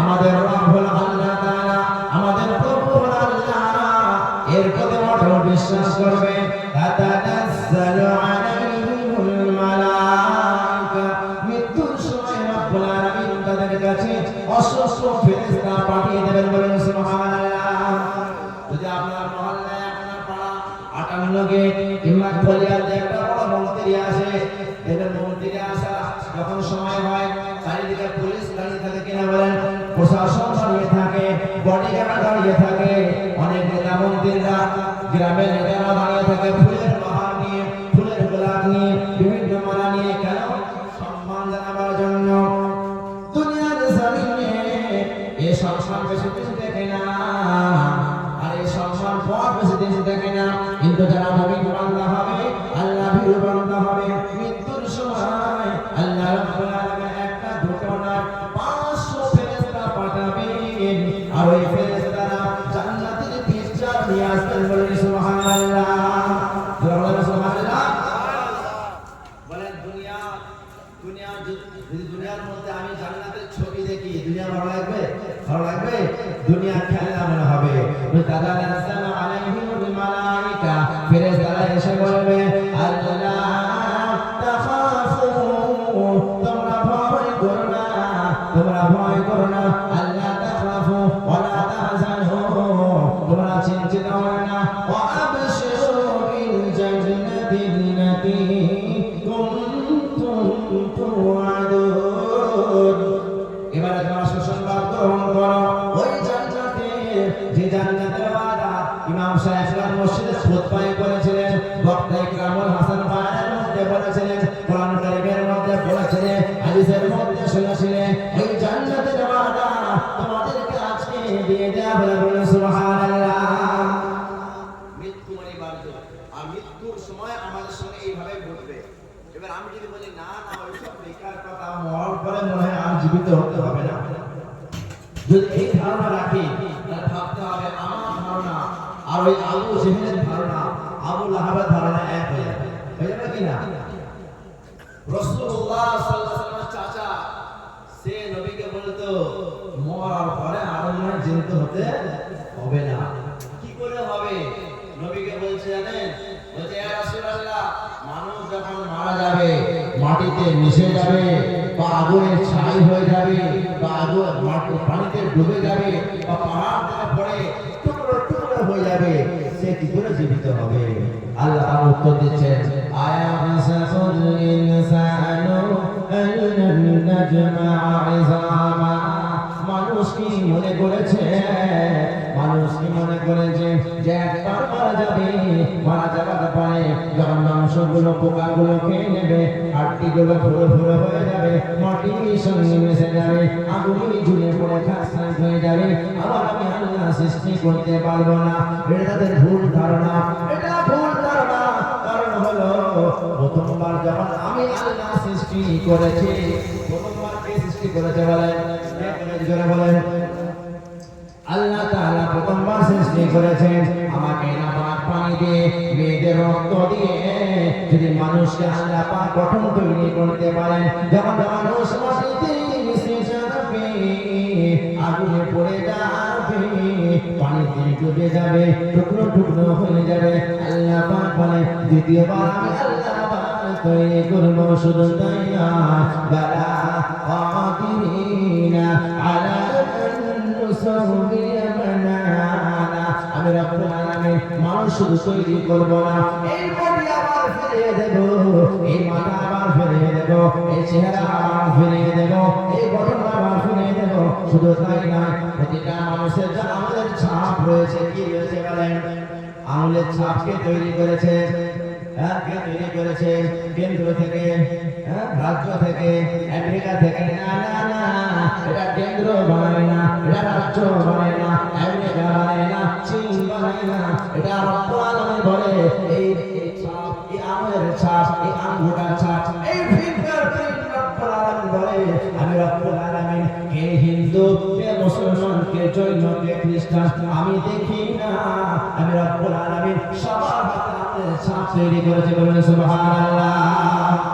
আমাদের রব্বুল এর প্রতি বিশ্বাস করবে তাতানাজ্জালু আলাইহিমুল মালাইকা মৃত্যুর সময় রব্বুল দেবেন বলেন সুবহানাল্লাহ যদি আপনার মহল্লায় আপনার পাড়া আটান্ন গেট কিংবা খলিয়াতে একটা বড় মন্ত্রী আছে গ্রামের নেতারা দাঁড়িয়ে থাকে ফুলের বাহার নিয়ে, ফুলের গোলাপ নিয়ে, বিভিন্ন মালা নিয়ে কেন সম্মান জানাবার জন্য দুনিয়ার জমিনে এ সম্মান বেশি বেশি দেখে না, আর এই সম্মান পথ বেশি দিন দেখে না। কিন্তু যারা দুনিয়া দুনিয়া দুনিয়ার মধ্যে আমি জান্নাতের ছবি দেখি। দুনিয়া ভালো লাগবে? ভালো লাগবে? দুনিয়া খেলনা মনে হবে। দাদা দেয়া বলে বলে সুবহানাল্লাহ মৃত্যু অনিবার্য আর মৃত্যুর সময় আমাদের সঙ্গে এইভাবে ঘটবে এবার আমি যদি বলি না না ওইসব বেকার কথা মরার পরে মনে হয় আর জীবিত হতে হবে না যদি এই ধারণা রাখি তাহলে ভাবতে হবে আমার ধারণা আর ওই আবু জেহেলের ধারণা আবু লাহাবের ধারণা এক হয়ে যাবে হয়ে যাবে কি না রাসূলুল্লাহ সাল্লাল্লাহু আলাইহি ওয়াসাল্লামের চাচা সে নবীকে বলতো মাটিতে মিশে যাবে বা আগুনের ছাই হয়ে যাবে বা আগুন পানিতে ডুবে যাবে বা পাহাড় পড়ে টুকরো টুকরো হয়ে যাবে, সে কি করে জীবিত হবে? আল্লাহ তার উত্তর দিচ্ছেন মানুষ কি মনে করেছে মারা যাবে, মারা যাবার পরে যখন মাংসগুলো, পোকাগুলো খেয়ে নেবে হাড্ডিগুলো ফুরো ফুরো হয়ে যাবে, মাটির সঙ্গে মিশে যাবে, আগুনি ঝুলে পড়ে খাসখাস হয়ে যাবে। আবার আমি আল্লাহ সৃষ্টি করতে পারব না। এটা তাদের ভুল ধারণা। এটা ভুল ধারণা। কারণ হলো, প্রথমবার যখন আমি আল্লাহ সৃষ্টি করেছি, প্রথমবার কে সৃষ্টি করেছে বলেন? বলেন আল্লাহ তাআলা প্রথমবার সৃষ্টি করেছেন। আমাকে নাপাক পানি দিয়ে মেয়েদের রক্ত দিয়ে। যদি মানুষকে আল্লাহ পাক গঠন তৈরি করতে পারেন যখন মানুষ মাটিতে মিশে যাবে, আগুনে পড়ে যাবে, পানিতে ডুবে যাবে, টুকরো টুকরো হয়ে যাবে। আল্লাহ পাক বলে দ্বিতীয়বার আল্লাহ পাক তৈরি করব, শুধু তাই না আমি রব্বুল আলামিন মানুষ তৈরি করব না। এই আবার ফিরিয়ে দেব, এই আবার ফিরিয়ে দেব, এই চেহারা আবার ফিরিয়ে দেব, এই গঠন আবার ফিরিয়ে দেব। শুধু তাই নয়, প্রতিটা মানুষের যা আমাদের ছাপ রয়েছে, কি রয়েছে বলেন? আঙুলের ছাপকে তৈরি করেছে হ্যাঁ কে তৈরি করেছে কেন্দ্র থেকে রাজ্য থেকে, আমেরিকা থেকে, না না না, এটা কেন্দ্র বানায় না, এটা রাজ্য বানায় না, আমেরিকা বানায় না, চীন বানায় না, এটা আলামিন বলে, এই এই আমের ছাপ, এই আঙ্গুটার ছাপ, এই ফিঙ্গার প্রিন্ট রব্বুল বলে, আমি আলামিন কে হিন্দু, কে মুসলমান, কে জৈন, কে খ্রিস্টান, আমি দেখি না, আমি রব্বুল আলামিন সবার হাতে ছাপ তৈরি করেছে বলেন সুবহানাল্লাহ।